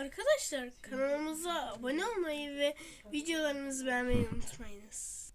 Arkadaşlar kanalımıza abone olmayı ve videolarımızı beğenmeyi unutmayınız.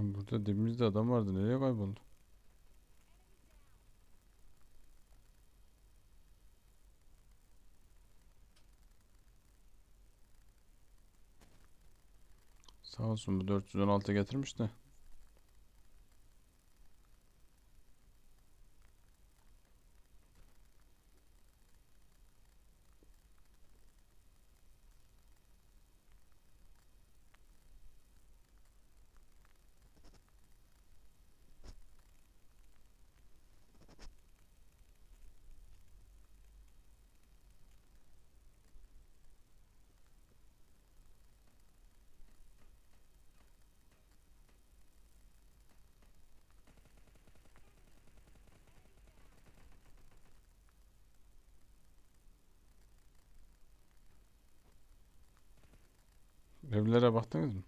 Burada dibimizde adam vardı. Nereye kayboldu? Sağ olsun bu 416 getirmiş de. Evlere baktınız mı?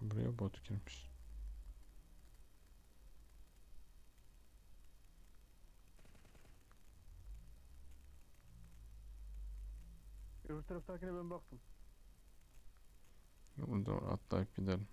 Buraya bot girmiş. Öbür taraftakine ben baktım. Burada atlayıp gidelim.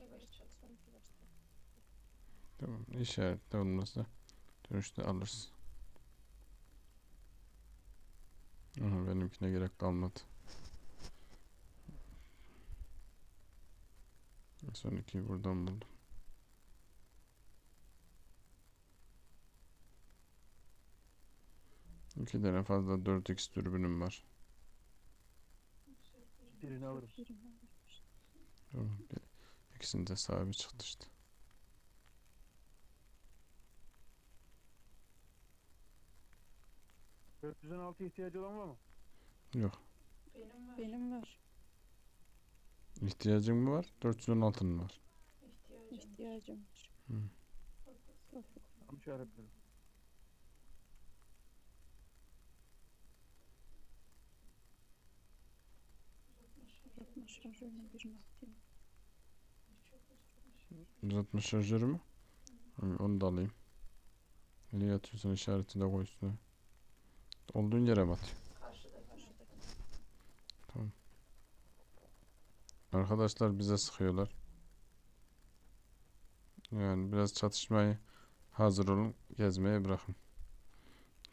Burada bir S12 var çatı. Tamam. İşaretle olmazsa dönüşte alırız. Aha, benimkine gerek kalmadı. Son ikiyi buradan buldum. İki tane fazla 4x dürbünüm var. Birini alırım. Tamam. Bir- İkisinin de sahibi çıktı işte. altı ihtiyacı olan var mı? Yok. Benim var. Benim var. İhtiyacın mı var? 416'nın var. İhtiyacım. ihtiyacım var. Hı. Bak. işaretledim. Uzatma şarjörüne birini atayım. Uzatma şarjörü mü? Onu da alayım. Nereye atıyorsan işareti de koy üstüne. Olduğun yere mi at? Arkadaşlar bize sıkıyorlar. Yani biraz çatışmayı hazır olun. Gezmeye bırakın.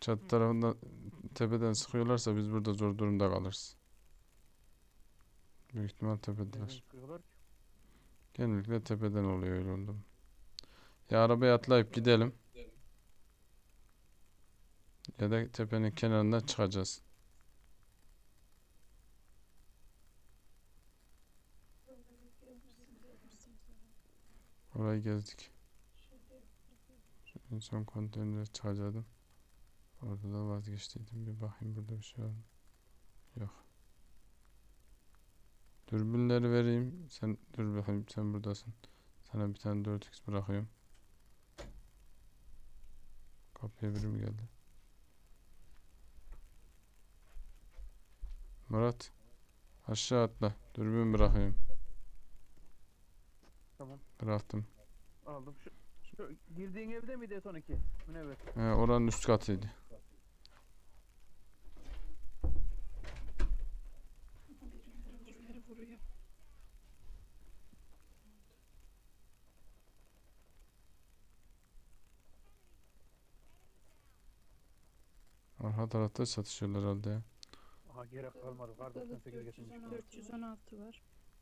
Çatı tarafından tepeden sıkıyorlarsa biz burada zor durumda kalırız. Büyük ihtimal tepedeler. Sıkıyorlar ki? Genellikle tepeden oluyor mu? Ya arabaya atlayıp gidelim. Ya da tepenin kenarından çıkacağız. Orayı gezdik. En son konteynere çıkacaktım. Orada da vazgeçtiydim. Bir bakayım burada bir şey var mı? Yok. Dürbünleri vereyim. Sen dur bakayım sen buradasın. Sana bir tane 4x bırakıyorum. Kapıya biri mi geldi? Murat. Aşağı atla. Dürbün bırakıyorum. Tamam. Bıraktım. Aldım. Şu, şu girdiğin evde miydi son iki? Evet. He, oranın üst katıydı. Arka tarafta çatışıyorlar herhalde ya. Aha gerek kalmadı. Kar Burada da 98 getirmiş. 416 var.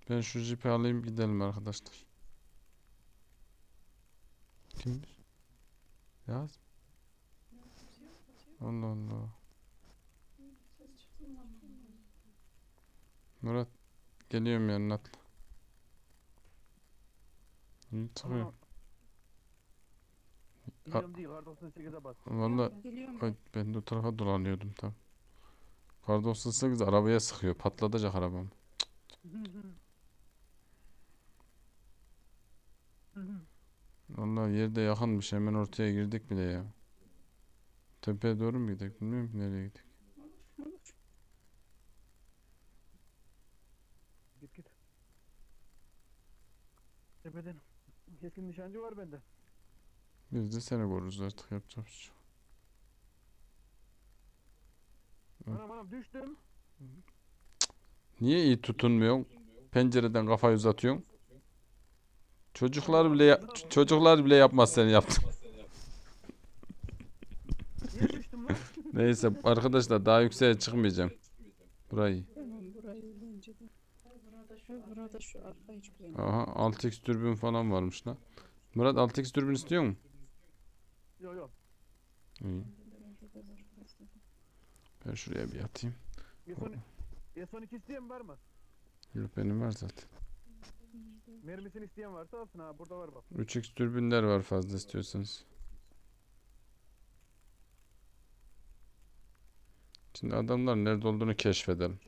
Ben şu jipi alayım gidelim arkadaşlar. Kimmiş? Yaz. Allah Allah. Murat geliyorum yanına atla. İyi çıkıyor. Ama İnanım değil. Kar 98'e bas. Valla ben de o tarafa dolanıyordum tam. Kar 98 arabaya sıkıyor. Patlatacak arabam. Vallahi yerde yakınmış. Hemen ortaya girdik bile ya. Tepeye doğru mu gidelim? Bilmiyorum ki nereye gidelim. git git. Tepeden. Keskin nişancı var bende. Biz de seni koruruz artık yapacak bir şey. Anam anam düştüm. Niye iyi tutunmuyorsun? Pencereden kafayı uzatıyorsun. Çocuklar bile ya- çocuklar bile yapmaz seni yaptın. Niye düştüm lan? Neyse arkadaşlar daha yükseğe çıkmayacağım. Burayı. Tamam burayı bence de. Burada şu, burada şu arka hiç güvenmiyor. Aha 6x dürbün falan varmış lan. Murat 6x dürbün istiyor mu? Yok yok. İyi. Ben şuraya bir atayım. Son, son iki isteyen var mı? Yok benim var zaten. Mermisini isteyen varsa alsın ha. Burada var bak. 3x dürbünler var fazla istiyorsanız. Şimdi adamlar nerede olduğunu keşfedelim.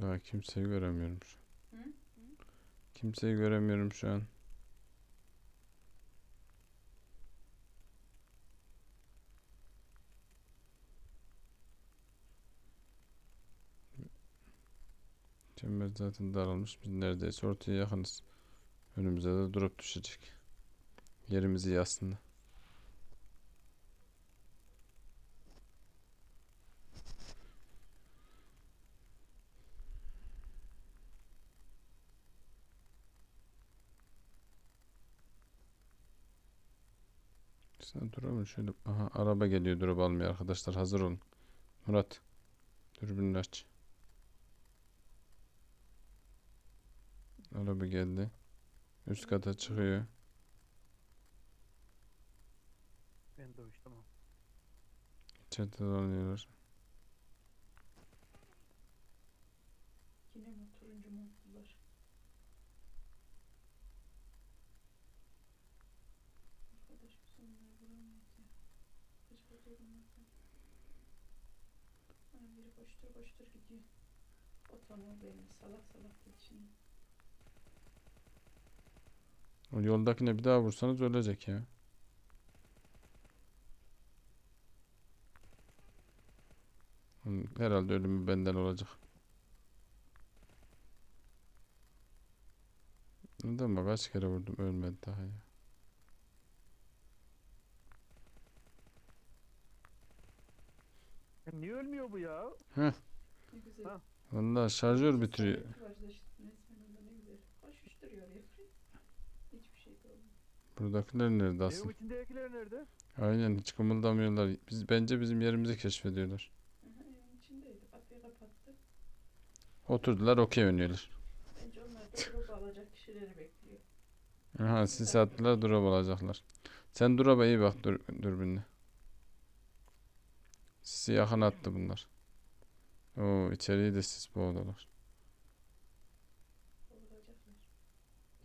Daha kimseyi göremiyorum şu an. Kimseyi göremiyorum şu an. Çember zaten daralmış. Biz neredeyse ortaya yakınız. Önümüze de drop düşecek. Yerimiz iyi aslında. Sen duralım şöyle. Aha araba geliyor drop almaya arkadaşlar. Hazır olun. Murat. Dürbününü aç. Araba geldi. Üst kata çıkıyor. Ben iş tamam. İçeride dolanıyorlar. Yine mi turuncu montlular? Arkadaş bu sonuna vuramayız ya. Kaç fotoğrafım var. Ha, biri koştur koştur gidiyor. O Tamam benim salak salak şimdi. O yoldakine bir daha vursanız ölecek ya. Herhalde ölümü benden olacak. Bak kaç kere vurdum ölmedi daha ya. Niye ölmüyor bu ya? Ne güzel. Ha. Vallahi şarjör bitiriyor. Şey. Buradakiler nerede Evin asıl? içindekiler nerede? Aynen hiç kımıldamıyorlar. Biz bence bizim yerimizi keşfediyorlar. Aha, evin içindeydi. Kapıyı kapattı. Oturdular okey oynuyorlar. Bence onlar da grup alacak kişileri bekliyor. Aha sis attılar drop alacaklar. Sen drop'a iyi bak dur, dürbünle. Sisi yakın attı bunlar. Oo içeriği de sis boğdular.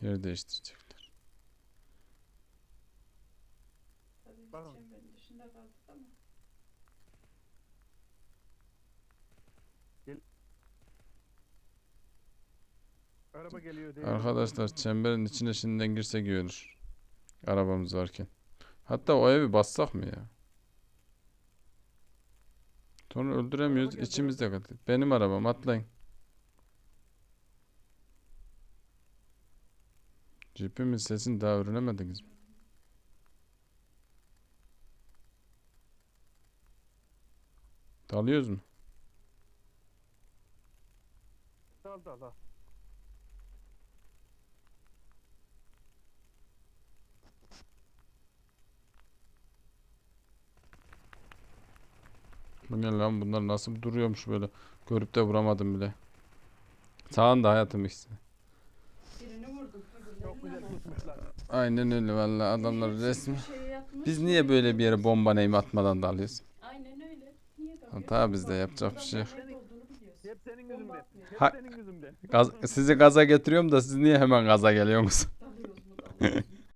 Yer değiştirecekler. Araba geliyor değil. Arkadaşlar çemberin içine şimdiden girsek iyi olur. Arabamız varken. Hatta o evi bassak mı ya? Sonra öldüremiyoruz. içimizde kaldı. Benim arabam atlayın. Jeep'imin sesini daha öğrenemediniz mi? Dalıyoruz mu? Dal dal dal. Bu ne lan bunlar nasıl duruyormuş böyle. Görüp de vuramadım bile. Sağında hayatım ikisi. Aynen öyle vallahi adamlar resmi. yatmış. Biz niye böyle bir yere bomba neyim atmadan dalıyoruz? Aynen öyle. Hata bizde yapacak bir şey yok. Hep senin yüzünden. Hep senin yüzünden. Gaz, sizi gaza getiriyorum da siz niye hemen gaza geliyorsunuz?